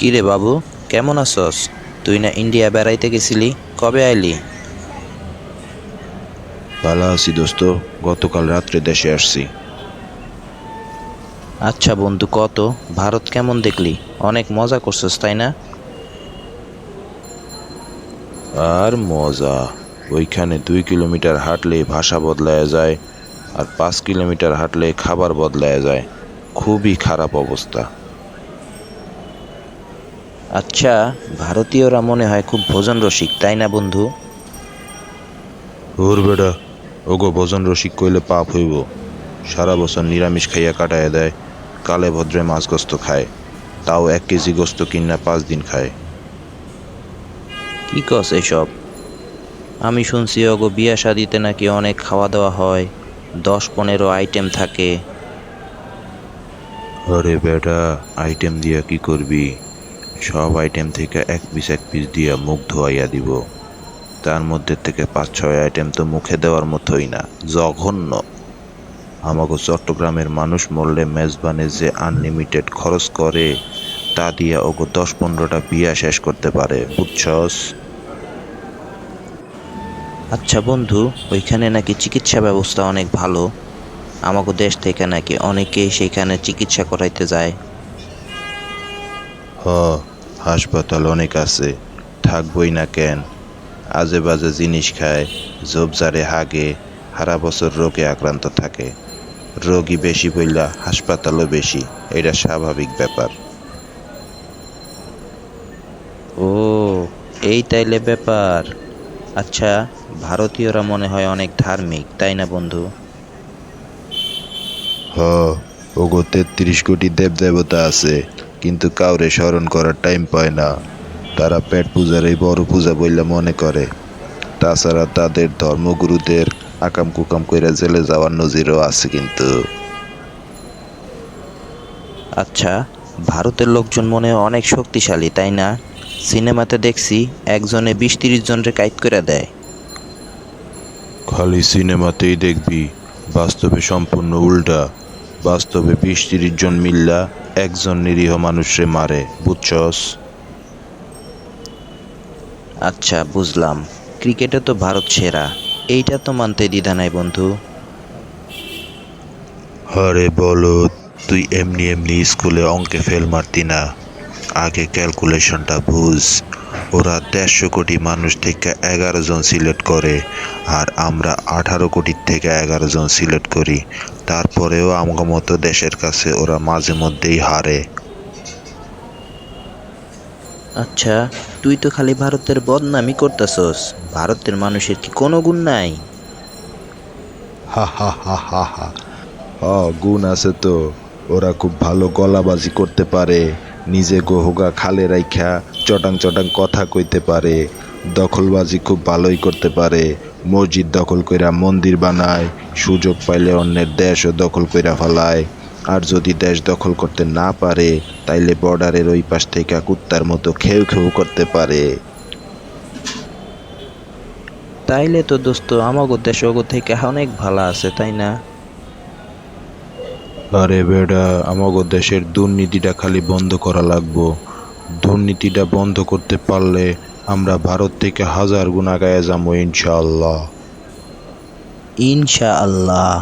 কিরে বাবু কেমন আছস? তুই না ইন্ডিয়া বেড়াইতে গেছিলি? কবে আইলি? ভালো আছি দোস্ত গতকাল রাত্রে দেশে আসছি। আচ্ছা বন্ধু কত? ভারত কেমন দেখলি? অনেক মজা করছস তাই না? আর মজা ওইখানে দুই কিলোমিটার হাঁটলে ভাষা বদলায় যায় আর পাঁচ কিলোমিটার হাঁটলে খাবার বদলায় যায়। খুবই খারাপ অবস্থা। আচ্ছা ভারতীয়রা মনে হয় খুব ভোজন রসিক তাই না বন্ধু? ওর বেটা ওগো ভোজন রসিক কইলে পাপ হইব। সারা বছর নিরামিষ খাইয়া কাটায় দেয় কালে ভদ্রে মাছ গোস্ত খায় তাও এক কেজি গোস্ত কিনা পাঁচ দিন খায়। কি কস এসব? আমি শুনছি ওগো বিয়া শাদিতে নাকি অনেক খাওয়া দাওয়া হয় দশ পনেরো আইটেম থাকে। আরে বেটা আইটেম দিয়া কি করবি? সব আইটেম থেকে এক পিস এক পিস দিয়া মুখ ধোয়াইয়া দিব। তার মধ্যে থেকে পাঁচ ছয় আইটেম তো মুখে দেওয়ার মতোই না জঘন্য। আমাকে চট্টগ্রামের মানুষ মরলে মেজবানে যে আনলিমিটেড খরচ করে তা দিয়া ওগো দশ পনেরোটা বিয়া শেষ করতে পারে বুঝছস? আচ্ছা বন্ধু ওইখানে নাকি চিকিৎসা ব্যবস্থা অনেক ভালো। আমাকে দেশ থেকে নাকি অনেকেই সেইখানে চিকিৎসা করাইতে যায়। হ হাসপাতাল অনেক আছে থাকবই না কেন? আজে বাজে জিনিস খায় জবজারে হাগে সারা বছর রোগে আক্রান্ত থাকে। রোগী বেশি বইলা হাসপাতালও বেশি এটা স্বাভাবিক ব্যাপার। ও এই তাইলে ব্যাপার। আচ্ছা ভারতীয়রা মনে হয় অনেক ধার্মিক তাই না বন্ধু? হ ওগো তেত্রিশ কোটি দেব দেবতা আছে। কিন্তু কাউরে স্মরণ করার টাইম পায় না। তারা পেট পূজার এই বড় পূজা বইলা মনে করে। তাছাড়া তাদের ধর্মগুরুদের আকাম কুকাম কইরা জেলে যাওয়ার নজিরও আছে কিন্তু। আচ্ছা ভারতের লোকজন মনে হয় অনেক শক্তিশালী তাই না? সিনেমাতে দেখছি একজনে বিশ তিরিশ জনরে কাইট করে দেয়। খালি সিনেমাতেই দেখবি বাস্তবে সম্পূর্ণ উল্টা। বাস্তবে বিশ তিরিশ জন মিল্লা একজন নিরীহ মানুষে মারে বুঝছস? আচ্ছা বুঝলাম। ক্রিকেটে তো ভারত সেরা। এইটা তো মানতে দ্বিধা নাই বন্ধু। হরে বলো তুই এমনি এমনি স্কুলে অঙ্কে ফেল মারতি না। আগে ক্যালকুলেশনটা বুঝ। ওরা দেড়শো কোটি মানুষ থেকে এগারো জন সিলেক্ট করে আর আমরা আঠারো কোটি থেকে এগারো জন সিলেক্ট করি। তারপরেও আমার মতো দেশের কাছে ওরা মাঝে মধ্যেই হারে। আচ্ছা তুই তো খালি ভারতের বদনামি করতেছস। ভারতের মানুষের কি কোনো গুণ নাই? হা হা হা হা হা। হ গুণ আছে তো। ওরা খুব ভালো গলাবাজি করতে পারে। নিজে গোহগা খালে রাইখা চটাং চটাং কথা কইতে পারে, দখলবাজি খুব ভালোই করতে পারে, মসজিদ দখল কইরা মন্দির বানায়, সুযোগ পাইলে অন্যের দেশও দখল কইরা ফেলায়। আর যদি দেশ দখল করতে না পারে, তাইলে বর্ডারের ওই পাশ থেকে কুত্তার মতো খেউ খেউ করতে পারে। তাইলে তো দোস্ত, আমাগো দেশ ওগো থেকে অনেক ভালো আছে, তাই না? আরে বেডা আমাগো দেশের দুর্নীতিটা খালি বন্ধ করা লাগবো। দুর্নীতিটা বন্ধ করতে পারলে আমরা ভারত থেকে হাজার গুণ আগায় যাব, ইনশাআল্লাহ। ইনশা আল্লাহ